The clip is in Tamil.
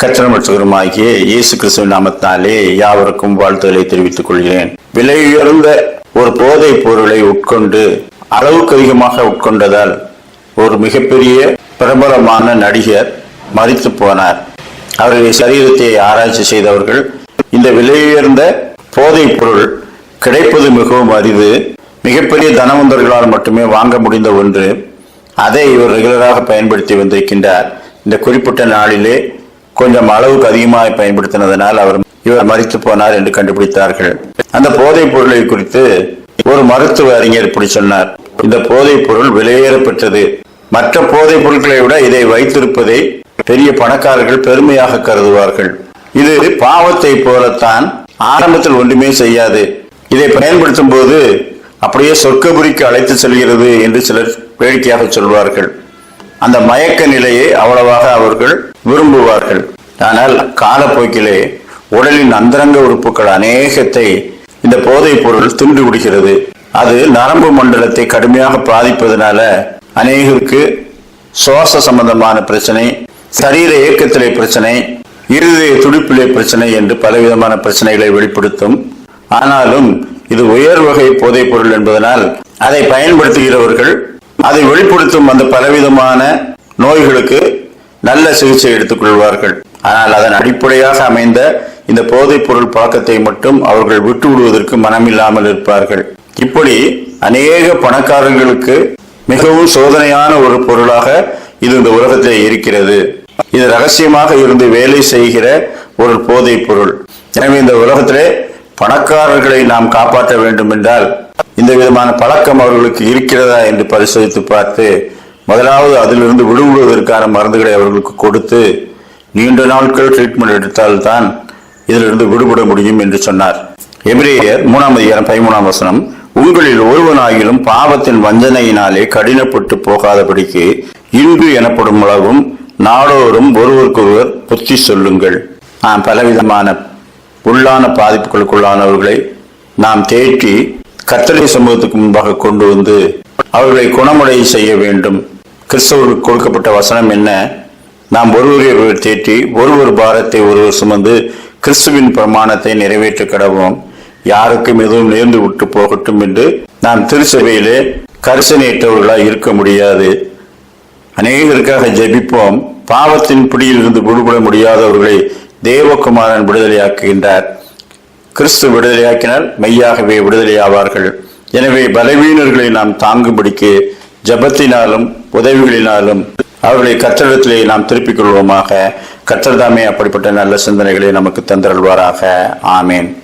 கற்றமற்றவருமாகிய இயேசு கிறிஸ்துவின் நாமத்தாலே யாவருக்கும் வாழ்த்துக்களை தெரிவித்துக் கொள்கிறேன். விலை உயர்ந்த ஒரு போதைப் பொருளை உட்கொண்டு அளவுக்கு அதிகமாக உட்கொண்டதால் ஒரு மிகப்பெரிய பிரபலமான நடிகர் மறித்து போனார். அவருடைய சரீரத்தை ஆராய்ச்சி செய்தவர்கள் இந்த விலை உயர்ந்த போதைப் பொருள் கிடைப்பது மிகவும் அரிது. மிகப்பெரிய தனவந்தர்களால் மட்டுமே வாங்க முடிந்த ஒன்று அதை இவர் ரெகுலராக பயன்படுத்தி வந்திருக்கின்றார். இந்த குறிப்பிட்ட நாளிலே கொஞ்சம் அளவுக்கு அதிகமாக பயன்படுத்தினதனால் அவர் இவர் மறித்து போனார் என்று கண்டுபிடித்தார்கள். அந்த போதைப் பொருளை குறித்து ஒரு மருத்துவ அறிஞர் இப்படி சொன்னார். இந்த போதைப் பொருள் விலையேற பெற்றது. மற்ற போதைப் பொருட்களை விட இதை வைத்திருப்பதை பெரிய பணக்காரர்கள் பெருமையாக கருதுவார்கள். இது பாவத்தை போலத்தான் ஆரம்பத்தில் ஒன்றுமே செய்யாது. இதை பயன்படுத்தும் போது அப்படியே சொர்க்கபுரிக்கு அழைத்து செல்கிறது என்று சிலர் வேடிக்கையாக சொல்வார்கள். அந்த மயக்க நிலையை அவ்வளவாக அவர்கள் விரும்புவார்கள். ஆனால் காலப்போக்கிலே உடலின் அந்தரங்க உறுப்புகள் அநேகத்தை இந்த போதைப் பொருள் துண்டு விடுகிறது. அது நரம்பு மண்டலத்தை கடுமையாக பாதிப்பதனால அநேகருக்கு சுவாச சம்பந்தமான பிரச்சனை சரீர இயக்கத்திலே பிரச்சனை இருதய துடிப்பிலே பிரச்சனை என்று பலவிதமான பிரச்சனைகளை வெளிப்படுத்தும். ஆனாலும் இது உயர் வகை போதைப் பொருள் என்பதனால் அதை பயன்படுத்துகிறவர்கள் அதை வெளிப்படுத்தும் அந்த பலவிதமான நோய்களுக்கு நல்ல சிகிச்சை எடுத்துக் கொள்வார்கள். ஆனால் அதன் அடிப்படையாக அமைந்த இந்த போதைப் பொருள் பழக்கத்தை மட்டும் அவர்கள் விட்டு விடுவதற்கு மனமில்லாமல் இருப்பார்கள். இப்படி அநேக பணக்காரர்களுக்கு மிகவும் சோதனையான ஒரு பொருளாக இது இந்த உலகத்தில் இருக்கிறது. இது ரகசியமாக இருந்து வேலை செய்கிற ஒரு போதைப் பொருள். எனவே இந்த உலகத்திலே பணக்காரர்களை நாம் காப்பாற்ற வேண்டும் என்றால் இந்த விதமான பழக்கம் அவர்களுக்கு இருக்கிறதா என்று பரிசோதித்து பார்த்து முதலாவது அதிலிருந்து விடுபடுவதற்கான மருந்துகளை அவர்களுக்கு கொடுத்து நீண்ட நாட்கள் ட்ரீட்மெண்ட் எடுத்தால்தான் இதிலிருந்து விடுபட முடியும் என்று சொன்னார். எபிரேயர் மூணாம் அதிகாரம் பதிமூணாம் வசனம் உங்களில் ஒருவனாகிலும் பாவத்தின் வஞ்சனையினாலே கடினப்பட்டு போகாதபடிக்கு இன்று எனப்படும் அளவும் நாடோறும் ஒருவருக்கொருவர் புத்தி சொல்லுங்கள். பலவிதமான உள்ளான பாதிப்புகளுக்குள்ளானவர்களை நாம் தேற்றி கத்தளை சமூகத்துக்கு முன்பாக கொண்டு வந்து அவர்களை குணமுடைய செய்ய வேண்டும். கிறிஸ்தவர்களுக்கு கொடுக்கப்பட்ட வசனம் என்ன? நாம் ஒருவரை ஒருவர் தேற்றி ஒருவர் பாரத்தை ஒருவர் சுமந்து கிறிஸ்துவின் பிரமாணத்தை நிறைவேற்ற கடவோம் யாருக்கும் எதுவும் நேர்ந்து விட்டு போகட்டும் என்று நாம் திருச்சபையிலே கரிசனையற்றவர்களாக இருக்க முடியாது. அநேகருக்காக ஜெபிப்போம். பாவத்தின் பிடியிலிருந்து விடுபட முடியாதவர்களை தேவகுமாரன் விடுதலையாக்குகின்றார். கிறிஸ்து விடுதலையாக்கினால் மெய்யாகவே விடுதலையாவார்கள். எனவே பலவீனர்களை நாம் தாங்கும்படிக்கு ஜபத்தினாலும் உதவிகளினாலும் அவர்களை கற்றடத்திலே நாம் திருப்பிக் கொள்வோமாக. கற்றதாமே அப்படிப்பட்ட நல்ல சிந்தனைகளை நமக்கு தந்தருள்வாராக. ஆமேன்.